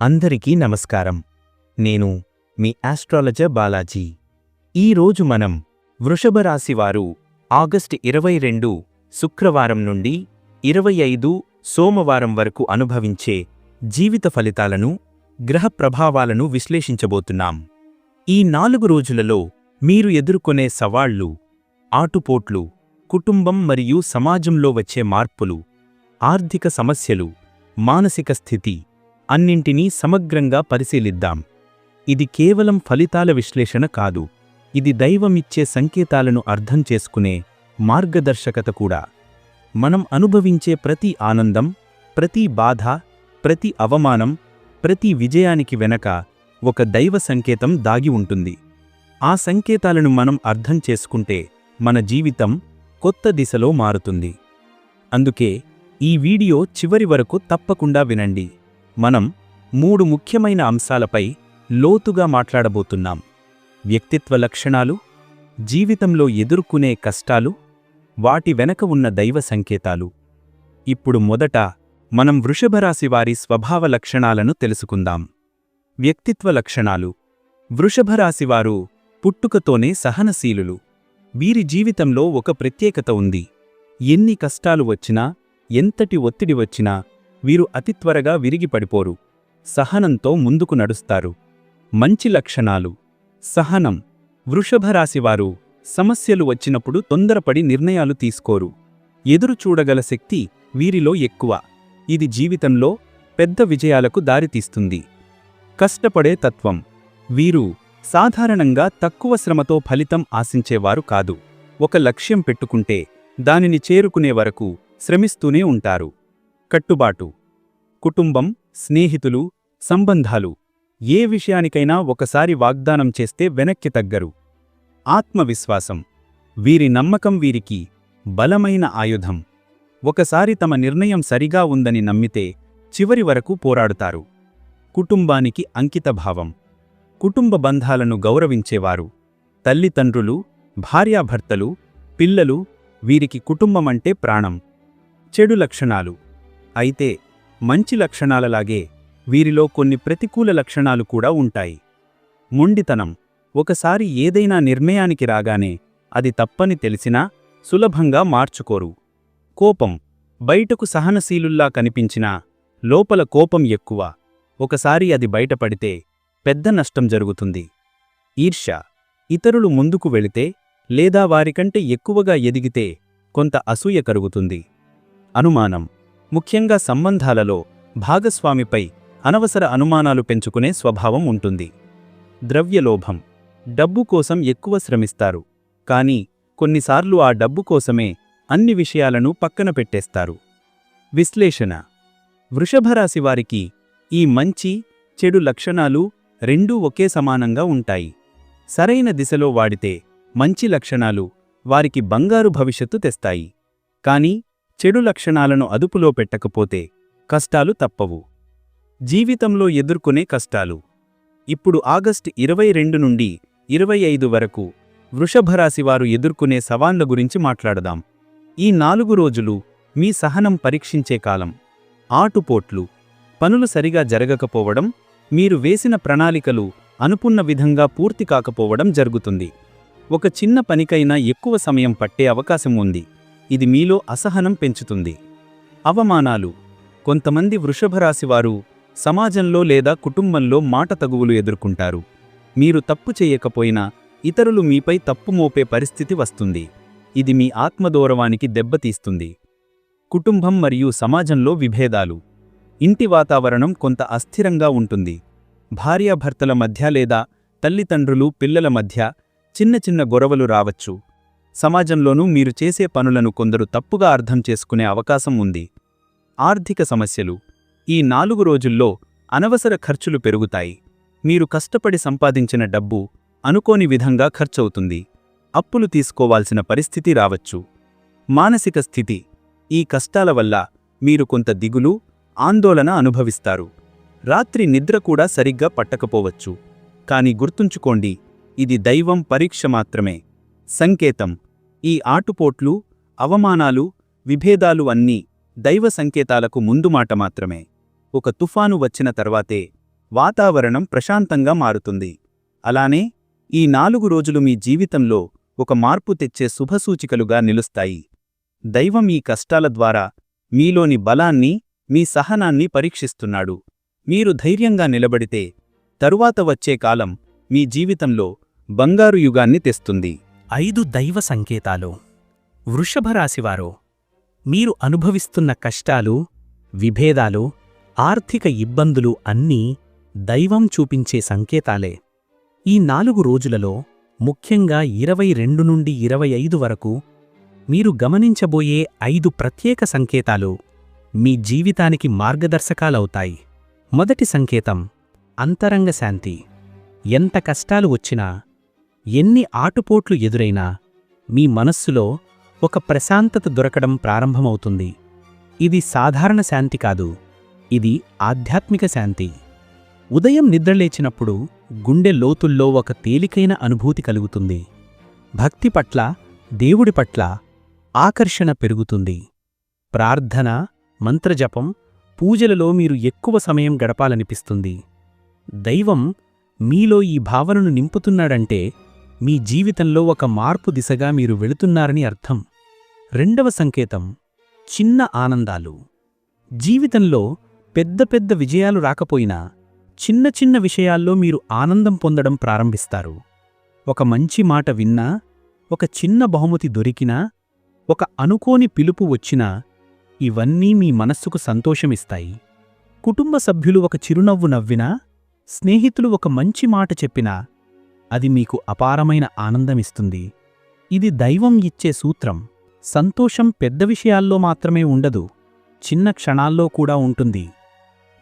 అందరికీ నమస్కారం. నేను మీ ఆస్ట్రాలజర్ బాలాజీ. ఈరోజు మనం వృషభ రాశి వారు ఆగస్టు ఇరవై రెండు శుక్రవారం నుండి ఇరవై ఐదు సోమవారం వరకు అనుభవించే జీవిత ఫలితాలను గ్రహ ప్రభావాలను విశ్లేషించబోతున్నాం. ఈ నాలుగు రోజులలో మీరు ఎదుర్కొనే సవాళ్ళు ఆటుపోట్లు కుటుంబం మరియు సమాజంలో వచ్చే మార్పులు ఆర్థిక సమస్యలు మానసిక స్థితి అన్నింటినీ సమగ్రంగా పరిశీలిద్దాం. ఇది కేవలం ఫలితాల విశ్లేషణ కాదు. ఇది దైవమిచ్చే సంకేతాలను అర్థం చేసుకునే మార్గదర్శకత కూడా. మనం అనుభవించే ప్రతి ఆనందం ప్రతి బాధ ప్రతి అవమానం ప్రతి విజయానికి వెనక ఒక దైవ సంకేతం దాగి ఉంటుంది. ఆ సంకేతాలను మనం అర్థం చేసుకుంటే మన జీవితం కొత్త దిశలో మారుతుంది. అందుకే ఈ వీడియో చివరి వరకు తప్పకుండా వినండి. మనం మూడు ముఖ్యమైన అంశాలపై లోతుగా మాట్లాడబోతున్నాం. వ్యక్తిత్వ లక్షణాలు జీవితంలో ఎదుర్కొనే కష్టాలు వాటి వెనక ఉన్న దైవ సంకేతాలు. ఇప్పుడు మొదట మనం వృషభరాశి వారి స్వభావ లక్షణాలను తెలుసుకుందాం. వ్యక్తిత్వ లక్షణాలు వృషభరాశివారు పుట్టుకతోనే సహనశీలులు. వీరి జీవితంలో ఒక ప్రత్యేకత ఉంది. ఎన్ని కష్టాలు వచ్చినా ఎంతటి ఒత్తిడి వచ్చినా వీరు అతి త్వరగా విరిగి పడిపోరు సహనంతో ముందుకు నడుస్తారు. మంచి లక్షణాలు. సహనం. వృషభరాశివారు సమస్యలు వచ్చినప్పుడు తొందరపడి నిర్ణయాలు తీసుకోరు. ఎదురు చూడగల శక్తి వీరిలో ఎక్కువ. ఇది జీవితంలో పెద్ద విజయాలకు దారితీస్తుంది. కష్టపడే తత్వం. వీరు సాధారణంగా తక్కువ శ్రమతో ఫలితం ఆశించేవారు కాదు. ఒక లక్ష్యం పెట్టుకుంటే దానిని చేరుకునే వరకు శ్రమిస్తూనే ఉంటారు. కట్టుబాటు కుటుంబం స్నేహితులు సంబంధాలు ఏ విషయానికైనా ఒకసారి వాగ్దానం చేస్తే వెనక్కి తగ్గరు. ఆత్మవిశ్వాసం వీరి నమ్మకం వీరికి బలమైన ఆయుధం. ఒకసారి తమ నిర్ణయం సరిగా ఉందని నమ్మితే చివరి వరకు పోరాడుతారు. కుటుంబానికి అంకితభావం కుటుంబ బంధాలను గౌరవించేవారు. తల్లిదండ్రులు భార్యాభర్తలు పిల్లలు వీరికి కుటుంబమంటే ప్రాణం. చెడు లక్షణాలు అయితే మంచి లక్షణాలలాగే వీరిలో కొన్ని ప్రతికూల లక్షణాలు కూడా ఉంటాయి. మొండితనం. ఒకసారి ఏదైనా నిర్ణయానికి రాగానే అది తప్పని తెలిసినా సులభంగా మార్చుకోరు. కోపం. బయటకు సహనశీలుల్లా కనిపించినా లోపల కోపం ఎక్కువ. ఒకసారి అది బయటపడితే పెద్ద నష్టం జరుగుతుంది. ఈర్ష్య ఇతరులు ముందుకు వెళితే లేదా వారికంటే ఎక్కువగా ఎదిగితే కొంత అసూయ కరుగుతుంది. అనుమానం. ముఖ్యంగా సంబంధాలలో భాగస్వామిపై అనవసర అనుమానాలు పెంచుకునే స్వభావం ఉంటుంది. ద్రవ్యలోభం. డబ్బు కోసం ఎక్కువ శ్రమిస్తారు. కాని కొన్నిసార్లు ఆ డబ్బు కోసమే అన్ని విషయాలను పక్కన పెట్టేస్తారు. విశ్లేషణ. వృషభరాశి వారికి ఈ మంచి చెడు లక్షణాలు రెండూ ఒకే సమానంగా ఉంటాయి. సరైన దిశలో వాడితే మంచి లక్షణాలు వారికి బంగారు భవిష్యత్తు తెస్తాయి. కాని చెడు లక్షణాలను అదుపులో పెట్టకపోతే కష్టాలు తప్పవు. జీవితంలో ఎదుర్కొనే కష్టాలు. ఇప్పుడు ఆగస్టు ఇరవై రెండు నుండి ఇరవై ఐదు వరకు వృషభరాశివారు ఎదుర్కొనే సవాళ్ళ గురించి మాట్లాడదాం. ఈ నాలుగు రోజులు మీ సహనం పరీక్షించే కాలం. ఆటుపోట్లు. పనులు సరిగా జరగకపోవడం మీరు వేసిన ప్రణాళికలు అనుకున్న విధంగా పూర్తి కాకపోవడం జరుగుతుంది. ఒక చిన్న పనికైనా ఎక్కువ సమయం పట్టే అవకాశం ఉంది. ఇది మీలో అసహనం పెంచుతుంది. అవమానాలు. కొంతమంది వృషభరాశివారు సమాజంలో లేదా కుటుంబంలో మాట తగువులు ఎదుర్కొంటారు. మీరు తప్పు చేయకపోయినా ఇతరులు మీపై తప్పు మోపే పరిస్థితి వస్తుంది. ఇది మీ ఆత్మదౌరవానికి దెబ్బతీస్తుంది. కుటుంబం మరియు సమాజంలో విభేదాలు. ఇంటి వాతావరణం కొంత అస్థిరంగా ఉంటుంది. భార్యాభర్తల మధ్య లేదా తల్లిదండ్రులు పిల్లల మధ్య చిన్న చిన్న గొడవలు రావచ్చు. సమాజంలోనూ మీరు చేసే పనులను కొందరు తప్పుగా అర్థం చేసుకునే అవకాశం ఉంది. ఆర్థిక సమస్యలు. ఈ నాలుగు రోజుల్లో అనవసర ఖర్చులు పెరుగుతాయి. మీరు కష్టపడి సంపాదించిన డబ్బు అనుకోని విధంగా ఖర్చవుతుంది. అప్పులు తీసుకోవాల్సిన పరిస్థితి రావచ్చు. మానసిక స్థితి. ఈ కష్టాల వల్ల మీరు కొంత దిగులు ఆందోళన అనుభవిస్తారు. రాత్రి నిద్ర కూడా సరిగ్గా పట్టకపోవచ్చు. కాని గుర్తుంచుకోండి ఇది దైవం పరీక్ష మాత్రమే. సంకేతం. ఈ ఆటుపోట్లు అవమానాలు విభేదాలు అన్నీ దైవ సంకేతాలకు ముందుమాట మాత్రమే. ఒక తుఫాను వచ్చిన తర్వాతే వాతావరణం ప్రశాంతంగా మారుతుంది. అలానే ఈ నాలుగు రోజులు మీ జీవితంలో ఒక మార్పు తెచ్చే శుభసూచికలుగా నిలుస్తాయి. దైవం ఈ కష్టాల ద్వారా మీలోని బలాన్ని మీ సహనాన్ని పరీక్షిస్తున్నాడు. మీరు ధైర్యంగా నిలబడితే తరువాత వచ్చే కాలం మీ జీవితంలో బంగారు యుగాన్ని తెస్తుంది. ఐదు దైవ సంకేతాలు. వృషభరాశివారు మీరు అనుభవిస్తున్న కష్టాలు విభేదాలు ఆర్థిక ఇబ్బందులు అన్నీ దైవం చూపించే సంకేతాలే. ఈ నాలుగు రోజులలో ముఖ్యంగా ఇరవై రెండు నుండి ఇరవై ఐదు వరకు మీరు గమనించబోయే ఐదు ప్రత్యేక సంకేతాలు మీ జీవితానికి మార్గదర్శకాలవుతాయి. మొదటి సంకేతం అంతరంగ శాంతి ఎంత కష్టాలు వచ్చినా ఎన్ని ఆటుపోట్లు ఎదురైనా మీ మనస్సులో ఒక ప్రశాంతత దొరకడం ప్రారంభమవుతుంది. ఇది సాధారణ శాంతి కాదు. ఇది ఆధ్యాత్మిక శాంతి. ఉదయం నిద్రలేచినప్పుడు గుండె లోతుల్లో ఒక తేలికైన అనుభూతి కలుగుతుంది. భక్తి పట్ల దేవుడి పట్ల ఆకర్షణ పెరుగుతుంది. ప్రార్థన మంత్రజపం పూజలలో మీరు ఎక్కువ సమయం గడపాలనిపిస్తుంది. దైవం మీలో ఈ భావనను నింపుతున్నాడంటే మీ జీవితంలో ఒక మార్పు దిశగా మీరు వెళుతున్నారని అర్థం. రెండవ సంకేతం చిన్న ఆనందాలు. జీవితంలో పెద్ద పెద్ద విజయాలు రాకపోయినా చిన్న చిన్న విషయాల్లో మీరు ఆనందం పొందడం ప్రారంభిస్తారు. ఒక మంచి మాట విన్నా ఒక చిన్న బహుమతి దొరికినా ఒక అనుకోని పిలుపు వచ్చినా ఇవన్నీ మీ మనస్సుకు సంతోషమిస్తాయి. కుటుంబ సభ్యులు ఒక చిరునవ్వు నవ్వినా స్నేహితులు ఒక మంచి మాట చెప్పినా అది మీకు అపారమైన ఆనందమిస్తుంది. ఇది దైవం ఇచ్చే సూత్రం. సంతోషం పెద్ద విషయాల్లో మాత్రమే ఉండదు. చిన్న క్షణాల్లో కూడా ఉంటుంది.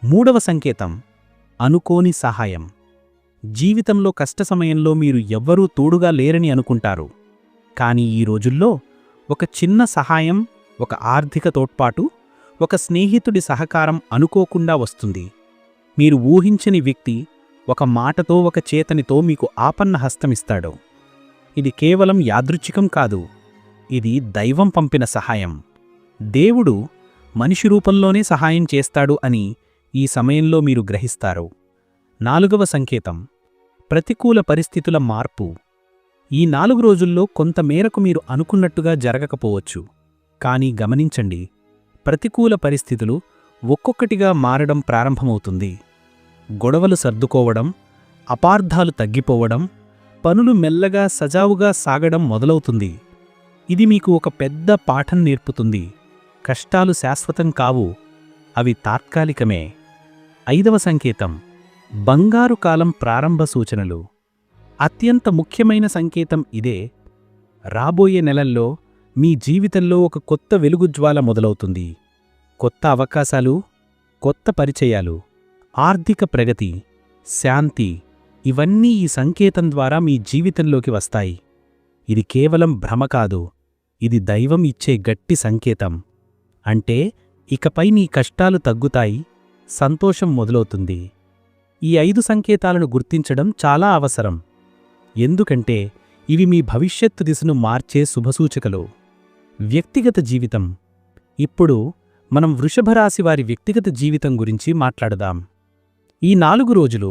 మూడవ సంకేతం. అనుకోని సహాయం. జీవితంలో కష్ట సమయంలో మీరు ఎవ్వరూ తోడుగా లేరని అనుకుంటారు. కానీ ఈ రోజుల్లో ఒక చిన్న సహాయం ఒక ఆర్థిక తోడ్పాటు ఒక స్నేహితుడి సహకారం అనుకోకుండా వస్తుంది. మీరు ఊహించని వ్యక్తి ఒక మాటతో ఒక చేతనితో మీకు ఆపన్న హస్తమిస్తాడు. ఇది కేవలం యాదృచ్ఛికం కాదు. ఇది దైవం పంపిన సహాయం. దేవుడు మనిషి రూపంలోనే సహాయం చేస్తాడు అని ఈ సమయంలో మీరు గ్రహిస్తారు. నాలుగవ సంకేతం. ప్రతికూల పరిస్థితుల మార్పు. ఈ నాలుగు రోజుల్లో కొంత మేరకు మీరు అనుకున్నట్టుగా జరగకపోవచ్చు. కానీ గమనించండి ప్రతికూల పరిస్థితులు ఒక్కొక్కటిగా మారడం ప్రారంభమవుతుంది. గొడవలు సర్దుకోవడం అపార్థాలు తగ్గిపోవడం పనులు మెల్లగా సజావుగా సాగడం మొదలవుతుంది. ఇది మీకు ఒక పెద్ద పాఠం నేర్పుతుంది. కష్టాలు శాశ్వతం కావు. అవి తాత్కాలికమే. ఐదవ సంకేతం. బంగారు కాలం ప్రారంభ సూచనలు. అత్యంత ముఖ్యమైన సంకేతం ఇదే. రాబోయే నెలల్లో మీ జీవితంలో ఒక కొత్త వెలుగుజ్వాల మొదలవుతుంది. కొత్త అవకాశాలు కొత్త పరిచయాలు. ఆర్థిక ప్రగతి శాంతి ఇవన్నీ ఈ సంకేతం ద్వారా మీ జీవితంలోకి వస్తాయి. ఇది కేవలం భ్రమ కాదు ఇది దైవం ఇచ్చే గట్టి సంకేతం. అంటే ఇకపై నీ కష్టాలు తగ్గుతాయి సంతోషం మొదలవుతుంది. ఈ ఐదు సంకేతాలను గుర్తించడం చాలా అవసరం. ఎందుకంటే ఇవి మీ భవిష్యత్తు దిశను మార్చే శుభసూచకలు. వ్యక్తిగత జీవితం. ఇప్పుడు మనం వృషభరాశి వారి వ్యక్తిగత జీవితం గురించి మాట్లాడదాం. ఈ నాలుగు రోజులు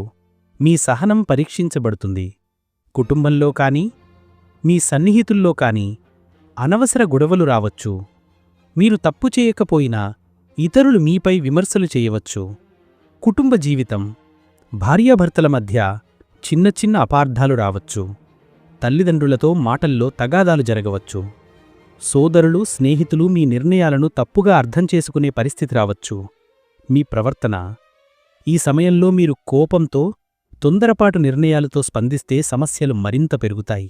మీ సహనం పరీక్షించబడుతుంది. కుటుంబంలో కానీ మీ సన్నిహితుల్లో కానీ అనవసర గొడవలు రావచ్చు. మీరు తప్పు చేయకపోయినా ఇతరులు మీపై విమర్శలు చేయవచ్చు. కుటుంబ జీవితం భార్యాభర్తల మధ్య చిన్న చిన్న అపార్థాలు రావచ్చు. తల్లిదండ్రులతో మాటల్లో తగాదాలు జరగవచ్చు. సోదరులు స్నేహితులు మీ నిర్ణయాలను తప్పుగా అర్థం చేసుకునే పరిస్థితి రావచ్చు. మీ ప్రవర్తన ఈ సమయంలో మీరు కోపంతో తొందరపాటు నిర్ణయాలతో స్పందిస్తే సమస్యలు మరింత పెరుగుతాయి.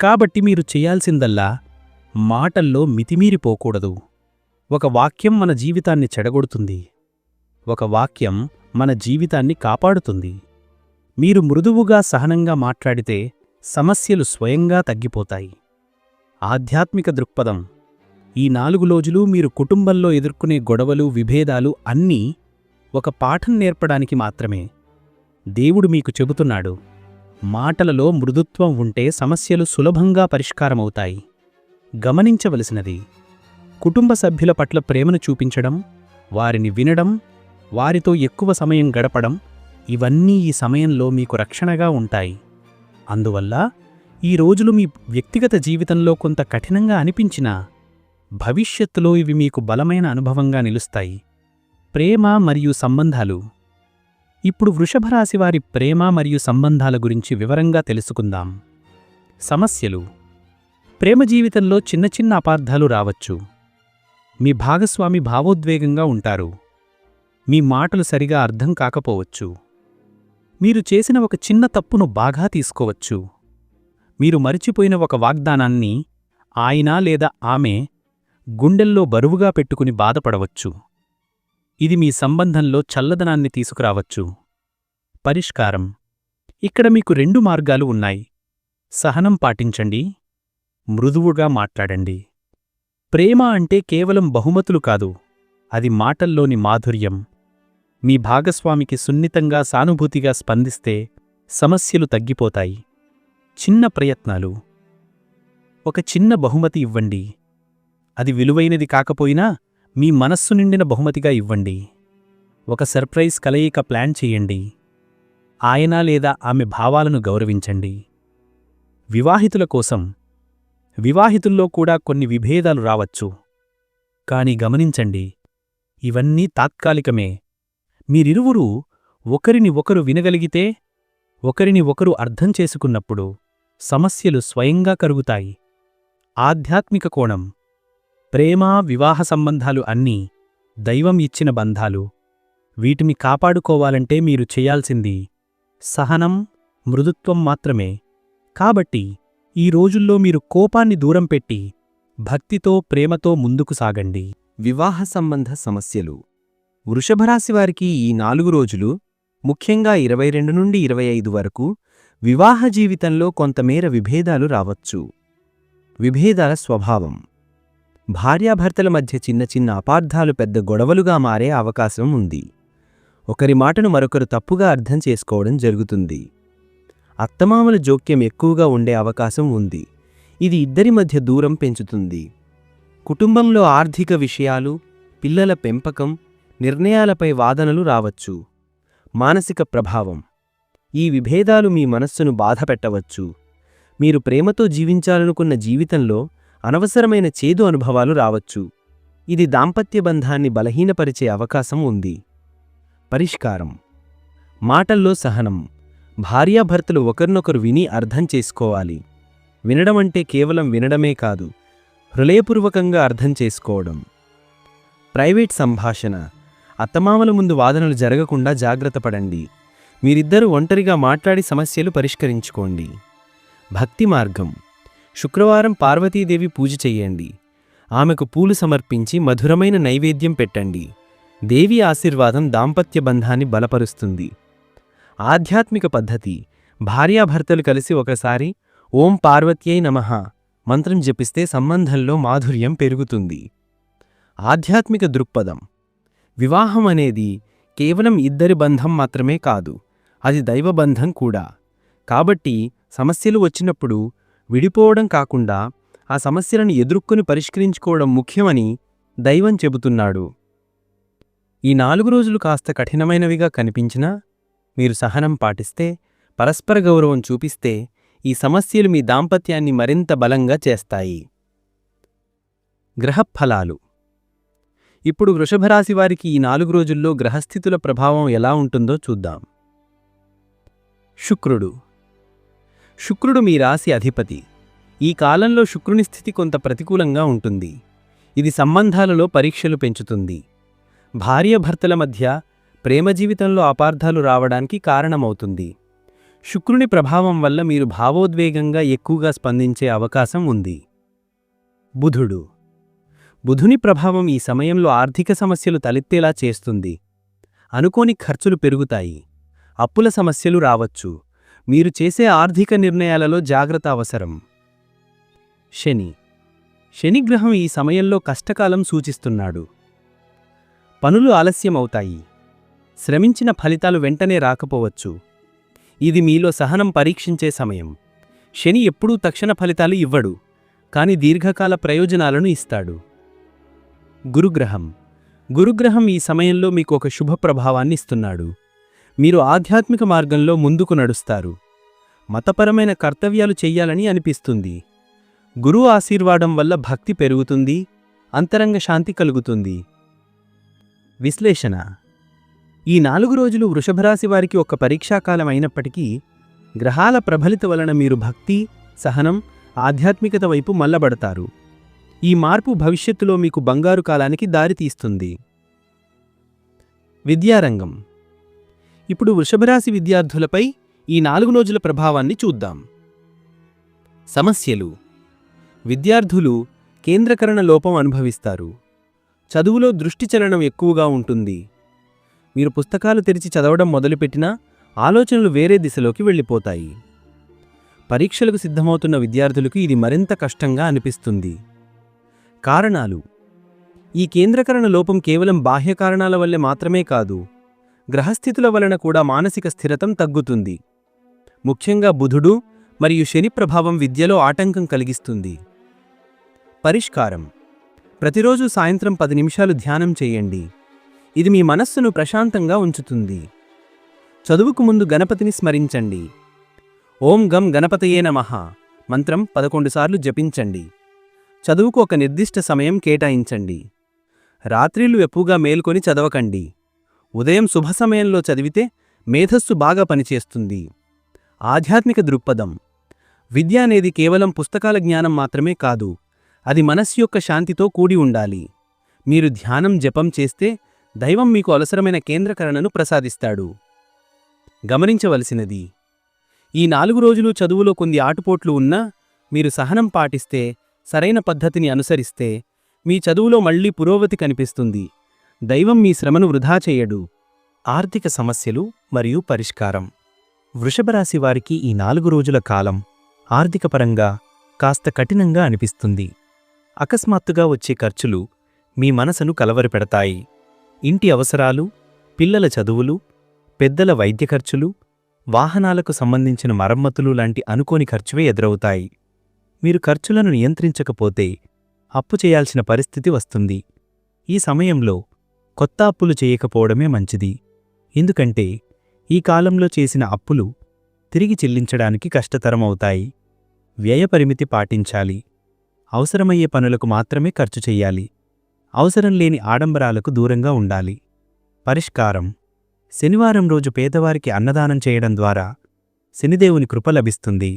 కాబట్టి మీరు చేయాల్సిందల్లా మాటల్లో మితిమీరిపోకూడదు ఒక వాక్యం మన జీవితాన్ని చెడగొడుతుంది. ఒక వాక్యం మన జీవితాన్ని కాపాడుతుంది. మీరు మృదువుగా సహనంగా మాట్లాడితే సమస్యలు స్వయంగా తగ్గిపోతాయి. ఆధ్యాత్మిక దృక్పథం. ఈ నాలుగు రోజులు మీరు కుటుంబంలో ఎదుర్కొనే గొడవలు విభేదాలు అన్నీ ఒక పాఠం నేర్పడానికి మాత్రమే దేవుడు మీకు చెబుతున్నాడు మాటలలో మృదుత్వం ఉంటే సమస్యలు సులభంగా పరిష్కారమవుతాయి. గమనించవలసినది కుటుంబ సభ్యుల పట్ల ప్రేమను చూపించడం వారిని వినడం వారితో ఎక్కువ సమయం గడపడం ఇవన్నీ ఈ సమయంలో మీకు రక్షణగా ఉంటాయి. అందువల్ల ఈ రోజులు మీ వ్యక్తిగత జీవితంలో కొంత కఠినంగా అనిపించినా భవిష్యత్తులో ఇవి మీకు బలమైన అనుభవంగా నిలుస్తాయి. ప్రేమ మరియు సంబంధాలు. ఇప్పుడు వృషభరాశివారి వారి ప్రేమ మరియు సంబంధాల గురించి వివరంగా తెలుసుకుందాం. సమస్యలు. ప్రేమ జీవితంలో చిన్న చిన్న అపార్థాలు రావచ్చు. మీ భాగస్వామి భావోద్వేగంగా ఉంటారు. మీ మాటలు సరిగా అర్థం కాకపోవచ్చు. మీరు చేసిన ఒక చిన్న తప్పును బాగా తీసుకోవచ్చు. మీరు మరిచిపోయిన ఒక వాగ్దానాన్ని ఆయన లేదా ఆమె గుండెల్లో బరువుగా పెట్టుకుని బాధపడవచ్చు. ఇది మీ సంబంధంలో చల్లదనాన్ని తీసుకురావచ్చు. పరిష్కారం. ఇక్కడ మీకు రెండు మార్గాలు ఉన్నాయి. సహనం పాటించండి. మృదువుగా మాట్లాడండి. ప్రేమ అంటే కేవలం బహుమతులు కాదు. అది మాటల్లోని మాధుర్యం. మీ భాగస్వామికి సున్నితంగా సానుభూతిగా స్పందిస్తే సమస్యలు తగ్గిపోతాయి. చిన్న ప్రయత్నాలు. ఒక చిన్న బహుమతి ఇవ్వండి. అది విలువైనది కాకపోయినా మీ మనస్సు నిండిన బహుమతిగా ఇవ్వండి. ఒక సర్ప్రైజ్ కలయిక ప్లాన్ చేయండి. ఆయన లేదా ఆమె భావాలను గౌరవించండి. వివాహితుల కోసం వివాహితుల్లో కూడా కొన్ని విభేదాలు రావచ్చు. కాని గమనించండి ఇవన్నీ తాత్కాలికమే. మీరిరువురూ ఒకరిని ఒకరు వినగలిగితే ఒకరిని ఒకరు అర్థం చేసుకున్నప్పుడు సమస్యలు స్వయంగా కరుగుతాయి. ఆధ్యాత్మిక కోణం ప్రేమ వివాహ సంబంధాలు అన్నీ దైవం ఇచ్చిన బంధాలు. వీటిని కాపాడుకోవాలంటే మీరు చేయాల్సింది సహనం మృదుత్వం మాత్రమే. కాబట్టి ఈ రోజుల్లో మీరు కోపాన్ని దూరం పెట్టి భక్తితో ప్రేమతో ముందుకు సాగండి. వివాహ సంబంధ సమస్యలు. వృషభరాశివారికి ఈ నాలుగు రోజులు ముఖ్యంగా ఇరవై రెండు నుండి ఇరవై ఐదు వరకు వివాహ జీవితంలో కొంతమేర విభేదాలు రావచ్చు. విభేదాల స్వభావం. భార్యాభర్తల మధ్య చిన్న చిన్న అపార్థాలు పెద్ద గొడవలుగా మారే అవకాశం ఉంది. ఒకరి మాటను మరొకరు తప్పుగా అర్థం చేసుకోవడం జరుగుతుంది. అత్తమామల జోక్యం ఎక్కువగా ఉండే అవకాశం ఉంది. ఇది ఇద్దరి మధ్య దూరం పెంచుతుంది. కుటుంబంలో ఆర్థిక విషయాలు పిల్లల పెంపకం నిర్ణయాలపై వాదనలు రావచ్చు. మానసిక ప్రభావం. ఈ విభేదాలు మీ మనస్సును బాధపెట్టవచ్చు. మీరు ప్రేమతో జీవించాలనుకున్న జీవితంలో అనవసరమైన చేదు అనుభవాలు రావచ్చు. ఇది దాంపత్య బంధాన్ని బలహీనపరిచే అవకాశం ఉంది. పరిష్కారం. మాటల్లో సహనం. భార్యాభర్తలు ఒకరినొకరు విని అర్థం చేసుకోవాలి. వినడమంటే కేవలం వినడమే కాదు హృదయపూర్వకంగా అర్థం చేసుకోవడం. ప్రైవేట్ సంభాషణ. అత్తమామల ముందు వాదనలు జరగకుండా జాగ్రత్తపడండి మీరిద్దరూ ఒంటరిగా మాట్లాడి సమస్యలు పరిష్కరించుకోండి. భక్తి మార్గం. శుక్రవారం పార్వతీదేవి పూజ చెయ్యండి. ఆమెకు పూలు సమర్పించి మధురమైన నైవేద్యం పెట్టండి. దేవి ఆశీర్వాదం దాంపత్య బంధాన్ని బలపరుస్తుంది. ఆధ్యాత్మిక పద్ధతి. భార్యాభర్తలు కలిసి ఒకసారి ఓం పార్వత్యై నమః మంత్రం జపిస్తే సంబంధంలో మాధుర్యం పెరుగుతుంది. ఆధ్యాత్మిక దృక్పథం. వివాహం అనేది కేవలం ఇద్దరి బంధం మాత్రమే కాదు అది దైవబంధం కూడా. కాబట్టి సమస్యలు వచ్చినప్పుడు విడిపోవడం కాకుండా ఆ సమస్యలను ఎదుర్కొని పరిష్కరించుకోవడం ముఖ్యమని దైవం చెబుతున్నాడు. ఈ నాలుగు రోజులు కాస్త కఠినమైనవిగా కనిపించినా మీరు సహనం పాటిస్తే పరస్పర గౌరవం చూపిస్తే ఈ సమస్యలు మీ దాంపత్యాన్ని మరింత బలంగా చేస్తాయి. గ్రహఫలాలు. ఇప్పుడు వృషభరాశి వారికి ఈ నాలుగు రోజుల్లో గ్రహస్థితుల ప్రభావం ఎలా ఉంటుందో చూద్దాం. శుక్రుడు. శుక్రుడు మీ రాశి అధిపతి. ఈ కాలంలో శుక్రుని స్థితి కొంత ప్రతికూలంగా ఉంటుంది. ఇది సంబంధాలలో పరీక్షలు పెంచుతుంది. భార్యాభర్తల మధ్య ప్రేమ జీవితంలో అపార్థాలు రావడానికి కారణమవుతుంది. శుక్రుని ప్రభావం వల్ల మీరు భావోద్వేగంగా ఎక్కువగా స్పందించే అవకాశం ఉంది. బుధుడు. బుధుని ప్రభావం ఈ సమయంలో ఆర్థిక సమస్యలు తలెత్తేలా చేస్తుంది. అనుకోని ఖర్చులు పెరుగుతాయి. అప్పుల సమస్యలు రావచ్చు. మీరు చేసే ఆర్థిక నిర్ణయాలలో జాగ్రత్త అవసరం. శని. శనిగ్రహం ఈ సమయంలో కష్టకాలం సూచిస్తున్నాడు. పనులు ఆలస్యమవుతాయి. శ్రమించిన ఫలితాలు వెంటనే రాకపోవచ్చు. ఇది మీలో సహనం పరీక్షించే సమయం. శని ఎప్పుడూ తక్షణ ఫలితాలు ఇవ్వడు కాని దీర్ఘకాల ప్రయోజనాలను ఇస్తాడు. గురుగ్రహం. గురుగ్రహం ఈ సమయంలో మీకు ఒక శుభ ప్రభావాన్ని ఇస్తున్నాడు. మీరు ఆధ్యాత్మిక మార్గంలో ముందుకు నడుస్తారు. మతపరమైన కర్తవ్యాలు చెయ్యాలని అనిపిస్తుంది. గురువు ఆశీర్వాదం వల్ల భక్తి పెరుగుతుంది అంతరంగ శాంతి కలుగుతుంది. విశ్లేషణ. ఈ నాలుగు రోజులు వృషభరాశి వారికి ఒక పరీక్షాకాలం అయినప్పటికీ గ్రహాల ప్రభలిత వలన మీరు భక్తి సహనం ఆధ్యాత్మికత వైపు మల్లబడతారు ఈ మార్పు భవిష్యత్తులో మీకు బంగారు కాలానికి దారితీస్తుంది. విద్యారంగం. ఇప్పుడు వృషభరాశి విద్యార్థులపై ఈ నాలుగు రోజుల ప్రభావాన్ని చూద్దాం. సమస్యలు. విద్యార్థులు కేంద్రకరణ లోపం అనుభవిస్తారు. చదువులో దృష్టి చలనం ఎక్కువగా ఉంటుంది. మీరు పుస్తకాలు తెరిచి చదవడం మొదలుపెట్టినా ఆలోచనలు వేరే దిశలోకి వెళ్ళిపోతాయి. పరీక్షలకు సిద్ధమవుతున్న విద్యార్థులకు ఇది మరింత కష్టంగా అనిపిస్తుంది. కారణాలు. ఈ కేంద్రకరణ లోపం కేవలం బాహ్య కారణాల వల్లే మాత్రమే కాదు గ్రహస్థితుల వలన కూడా మానసిక స్థిరతం తగ్గుతుంది. ముఖ్యంగా బుధుడు మరియు శని ప్రభావం విద్యలో ఆటంకం కలిగిస్తుంది. పరిష్కారం. ప్రతిరోజు సాయంత్రం పది నిమిషాలు ధ్యానం చేయండి. ఇది మీ మనస్సును ప్రశాంతంగా ఉంచుతుంది. చదువుకు ముందు గణపతిని స్మరించండి. ఓం గం గణపతయే నమః. మంత్రం పదకొండు సార్లు జపించండి. చదువుకు ఒక నిర్దిష్ట సమయం కేటాయించండి. రాత్రిళ్ళు ఎక్కువగా మేల్కొని చదవకండి. ఉదయం శుభ సమయంలో చదివితే మేధస్సు బాగా పనిచేస్తుంది. ఆధ్యాత్మిక దృక్పథం. విద్య అనేది కేవలం పుస్తకాల జ్ఞానం మాత్రమే కాదు అది మనస్సు యొక్క శాంతితో కూడి ఉండాలి. మీరు ధ్యానం జపం చేస్తే దైవం మీకు అవసరమైన కేంద్రకరణను ప్రసాదిస్తాడు. గమనించవలసినది ఈ నాలుగు రోజులు చదువులో కొన్ని ఆటుపోట్లు ఉన్నా మీరు సహనం పాటిస్తే సరైన పద్ధతిని అనుసరిస్తే మీ చదువులో మళ్ళీ పురోగతి కనిపిస్తుంది. దైవం మీ శ్రమను వృధా చేయడు. ఆర్థిక సమస్యలు మరియు పరిష్కారం. వృషభరాశి వారికి ఈ నాలుగు రోజుల కాలం ఆర్థికపరంగా కాస్త కఠినంగా అనిపిస్తుంది. అకస్మాత్తుగా వచ్చే ఖర్చులు మీ మనసును కలవరపెడతాయి. ఇంటి అవసరాలు పిల్లల చదువులు పెద్దల వైద్య ఖర్చులు వాహనాలకు సంబంధించిన మరమ్మతులు లాంటి అనుకోని ఖర్చువే ఎదురవుతాయి. మీరు ఖర్చులను నియంత్రించకపోతే అప్పు చేయాల్సిన పరిస్థితి వస్తుంది. ఈ సమయంలో కొత్త అప్పులు చేయకపోవడమే మంచిది. ఎందుకంటే ఈ కాలంలో చేసిన అప్పులు తిరిగి చెల్లించడానికి కష్టతరమవుతాయి. వ్యయ పరిమితి పాటించాలి. అవసరమయ్యే పనులకు మాత్రమే ఖర్చు చెయ్యాలి అవసరం లేని ఆడంబరాలకు దూరంగా ఉండాలి. పరిష్కారం. శనివారం రోజు పేదవారికి అన్నదానం చేయడం ద్వారా శనిదేవుని కృప లభిస్తుంది.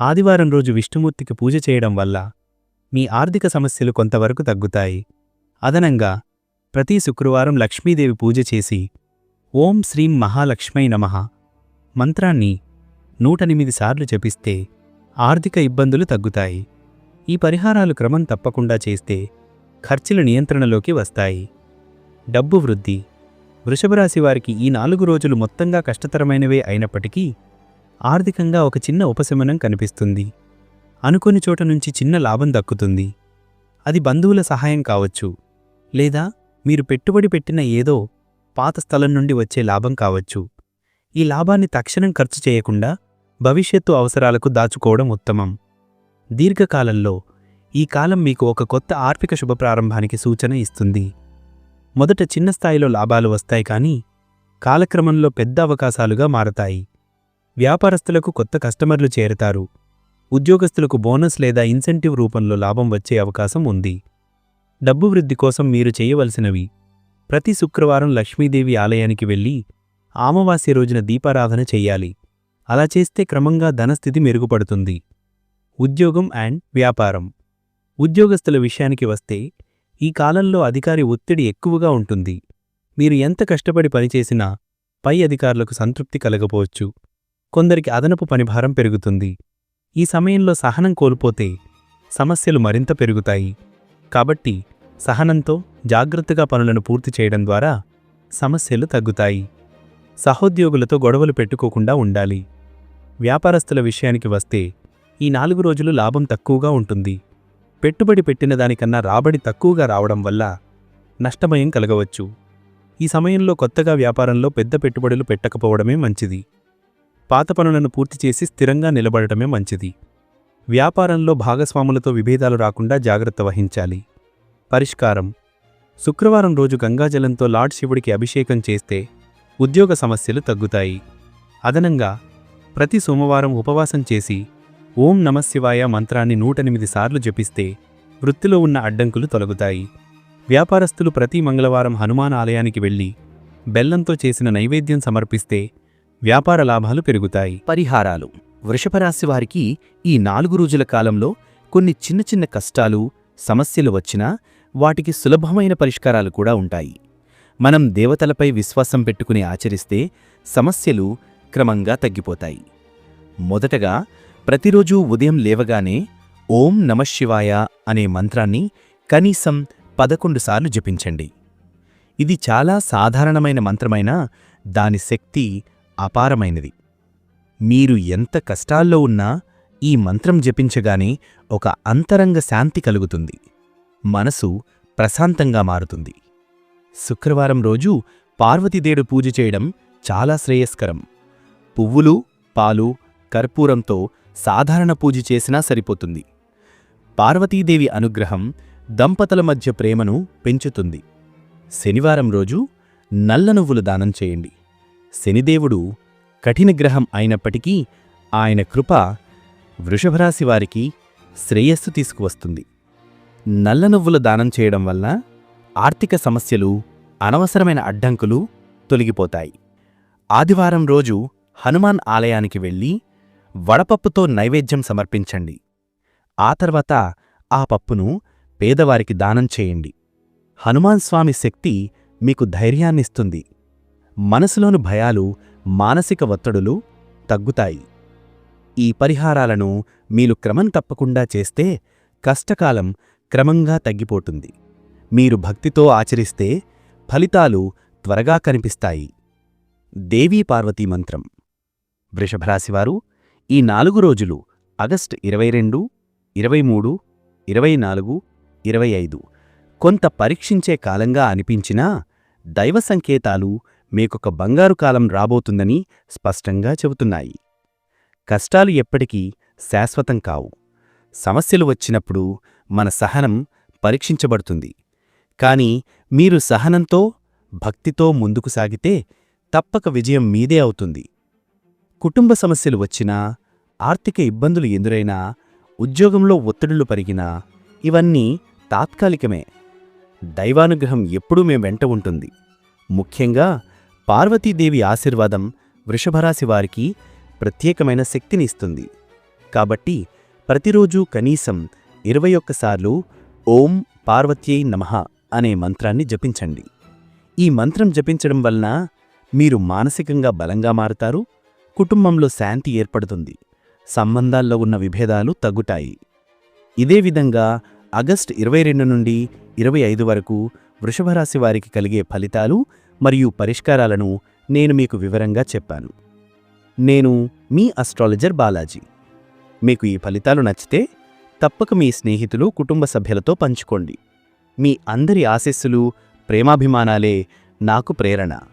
ఆదివారం రోజు విష్ణుమూర్తికి పూజ చేయడం వల్ల మీ ఆర్థిక సమస్యలు కొంతవరకు తగ్గుతాయి. అదనంగా ప్రతి శుక్రవారం లక్ష్మీదేవి పూజ చేసి ఓం శ్రీం మహాలక్ష్మై నమః మంత్రాన్ని నూటెనిమిది సార్లు జపిస్తే ఆర్థిక ఇబ్బందులు తగ్గుతాయి. ఈ పరిహారాలు క్రమం తప్పకుండా చేస్తే ఖర్చుల నియంత్రణలోకి వస్తాయి. డబ్బు వృద్ధి. వృషభరాశి వారికి ఈ నాలుగు రోజులు మొత్తంగా కష్టతరమైనవే అయినప్పటికీ ఆర్థికంగా ఒక చిన్న ఉపశమనం కనిపిస్తుంది. అనుకోని చోట నుంచి చిన్న లాభం దక్కుతుంది. అది బంధువుల సహాయం కావచ్చు. లేదా మీరు పెట్టుబడి పెట్టిన ఏదో పాత స్థలం నుండి వచ్చే లాభం కావచ్చు. ఈ లాభాన్ని తక్షణం ఖర్చు చేయకుండా భవిష్యత్తు అవసరాలకు దాచుకోవడం ఉత్తమం. దీర్ఘకాలంలో ఈ కాలం మీకు ఒక కొత్త ఆర్థిక శుభప్రారంభానికి సూచన ఇస్తుంది. మొదట చిన్న స్థాయిలో లాభాలు వస్తాయి కానీ కాలక్రమంలో పెద్ద అవకాశాలుగా మారతాయి. వ్యాపారస్తులకు కొత్త కస్టమర్లు చేరతారు. ఉద్యోగస్తులకు బోనస్ లేదా ఇన్సెంటివ్ రూపంలో లాభం వచ్చే అవకాశం ఉంది. డబ్బు వృద్ధి కోసం మీరు చేయవలసినవి. ప్రతి శుక్రవారం లక్ష్మీదేవి ఆలయానికి వెళ్ళి ఆమవాస్య రోజున దీపారాధన చెయ్యాలి అలా చేస్తే క్రమంగా ధనస్థితి మెరుగుపడుతుంది. ఉద్యోగం అండ్ వ్యాపారం. ఉద్యోగస్తుల విషయానికి వస్తే ఈ కాలంలో అధికారి ఒత్తిడి ఎక్కువగా ఉంటుంది. మీరు ఎంత కష్టపడి పనిచేసినా పై అధికారులకు సంతృప్తి కలగపోవచ్చు. కొందరికి అదనపు పనిభారం పెరుగుతుంది. ఈ సమయంలో సహనం కోల్పోతే సమస్యలు మరింత పెరుగుతాయి. కాబట్టి సహనంతో జాగ్రత్తగా పనులను పూర్తి చేయడం ద్వారా సమస్యలు తగ్గుతాయి. సహోద్యోగులతో గొడవలు పెట్టుకోకుండా ఉండాలి. వ్యాపారస్తుల విషయానికి వస్తే ఈ నాలుగు రోజులు లాభం తక్కువగా ఉంటుంది. పెట్టుబడి పెట్టిన దానికన్నా రాబడి తక్కువగా రావడం వల్ల నష్టమయం కలగవచ్చు. ఈ సమయంలో కొత్తగా వ్యాపారంలో పెద్ద పెట్టుబడులు పెట్టకపోవడమే మంచిది. పాత పనులను పూర్తి చేసి స్థిరంగా నిలబడటమే మంచిది. వ్యాపారంలో భాగస్వాములతో విభేదాలు రాకుండా జాగ్రత్త వహించాలి. పరిష్కారం. శుక్రవారం రోజు గంగాజలంతో లార్డ్ శివుడికి అభిషేకం చేస్తే ఉద్యోగ సమస్యలు తగ్గుతాయి. అదనంగా ప్రతి సోమవారం ఉపవాసం చేసి ఓం నమశివాయ మంత్రాన్ని నూటెనిమిది సార్లు జపిస్తే వృత్తిలో ఉన్న అడ్డంకులు తొలగుతాయి. వ్యాపారస్తులు ప్రతి మంగళవారం హనుమాన్ ఆలయానికి వెళ్ళి బెల్లంతో చేసిన నైవేద్యం సమర్పిస్తే వ్యాపార లాభాలు పెరుగుతాయి. పరిహారాలు. వృషభరాశి వారికి ఈ నాలుగు రోజుల కాలంలో కొన్ని చిన్న చిన్న కష్టాలు సమస్యలు వచ్చినా వాటికి సులభమైన పరిష్కారాలు కూడా ఉంటాయి. మనం దేవతలపై విశ్వాసం పెట్టుకుని ఆచరిస్తే సమస్యలు క్రమంగా తగ్గిపోతాయి. మొదటగా ప్రతిరోజూ ఉదయం లేవగానే ఓం నమశివాయ అనే మంత్రాన్ని కనీసం పదకొండు సార్లు జపించండి. ఇది చాలా సాధారణమైన మంత్రమైనా దాని శక్తి అపారమైనది. మీరు ఎంత కష్టాల్లో ఉన్నా ఈ మంత్రం జపించగానే ఒక అంతరంగ శాంతి కలుగుతుంది. మనసు ప్రశాంతంగా మారుతుంది. శుక్రవారం రోజు పార్వతీదేడు పూజ చేయడం చాలా శ్రేయస్కరం. పువ్వులు పాలు కర్పూరంతో సాధారణ పూజ చేసినా సరిపోతుంది. పార్వతీదేవి అనుగ్రహం దంపతుల మధ్య ప్రేమను పెంచుతుంది. శనివారం రోజు నల్ల నువ్వులు దానం చేయండి. శనిదేవుడు కఠిన గ్రహం అయినప్పటికీ ఆయన కృప వృషభరాశి వారికి శ్రేయస్సు తీసుకువస్తుంది. నల్ల నువ్వుల దానం చేయడం వల్ల ఆర్థిక సమస్యలు అనవసరమైన అడ్డంకులు తొలగిపోతాయి. ఆదివారం రోజు హనుమాన్ ఆలయానికి వెళ్ళి వడపప్పుతో నైవేద్యం సమర్పించండి. ఆ తర్వాత ఆ పప్పును పేదవారికి దానం చేయండి. హనుమాన్ స్వామి శక్తి మీకు ధైర్యాన్నిస్తుంది. మనసులోని భయాలు మానసిక ఒత్తిడులు తగ్గుతాయి. ఈ పరిహారాలను మీరు క్రమం తప్పకుండా చేస్తే కష్టకాలం క్రమంగా తగ్గిపోతుంది. మీరు భక్తితో ఆచరిస్తే ఫలితాలు త్వరగా కనిపిస్తాయి. దేవీ పార్వతీ మంత్రం. వృషభరాశివారు ఈ నాలుగు రోజులు ఆగస్ట్ ఇరవై రెండు ఇరవై మూడు ఇరవై నాలుగు ఇరవై ఐదు. కొంత పరీక్షించే కాలంగా అనిపించినా దైవ సంకేతాలు మీకొక బంగారు కాలం రాబోతుందని స్పష్టంగా చెబుతున్నాయి. కష్టాలు ఎప్పటికీ శాశ్వతం కావు. సమస్యలు వచ్చినప్పుడు మన సహనం పరీక్షించబడుతుంది. కాని మీరు సహనంతో భక్తితో ముందుకు సాగితే తప్పక విజయం మీదే అవుతుంది. కుటుంబ సమస్యలు వచ్చినా ఆర్థిక ఇబ్బందులు ఎదురైనా ఉద్యోగంలో ఒత్తిడులు పరిగినా ఇవన్నీ తాత్కాలికమే. దైవానుగ్రహం ఎప్పుడూ మేం వెంట ఉంటుంది. ముఖ్యంగా పార్వతీదేవి ఆశీర్వాదం వృషభరాశి వారికి ప్రత్యేకమైన శక్తిని ఇస్తుంది. కాబట్టి ప్రతిరోజు కనీసం ఇరవై ఒక్కసార్లు ఓం పార్వత్యై నమః అనే మంత్రాన్ని జపించండి. ఈ మంత్రం జపించడం వలన మీరు మానసికంగా బలంగా మారుతారు కుటుంబంలో శాంతి ఏర్పడుతుంది సంబంధాల్లో ఉన్న విభేదాలు తగ్గుతాయి. ఇదే విధంగా ఆగస్ట్ ఇరవై రెండు నుండి ఇరవై ఐదు వరకు వృషభరాశి వారికి కలిగే ఫలితాలు మరియు పరిష్కారాలను నేను మీకు వివరంగా చెప్పాను. నేను మీ అస్ట్రాలజర్ బాలాజీ. మీకు ఈ ఫలితాలు నచ్చితే తప్పక మీ స్నేహితులు కుటుంబ సభ్యులతో పంచుకోండి. మీ అందరి ఆశీస్సులు ప్రేమాభిమానాలే నాకు ప్రేరణ.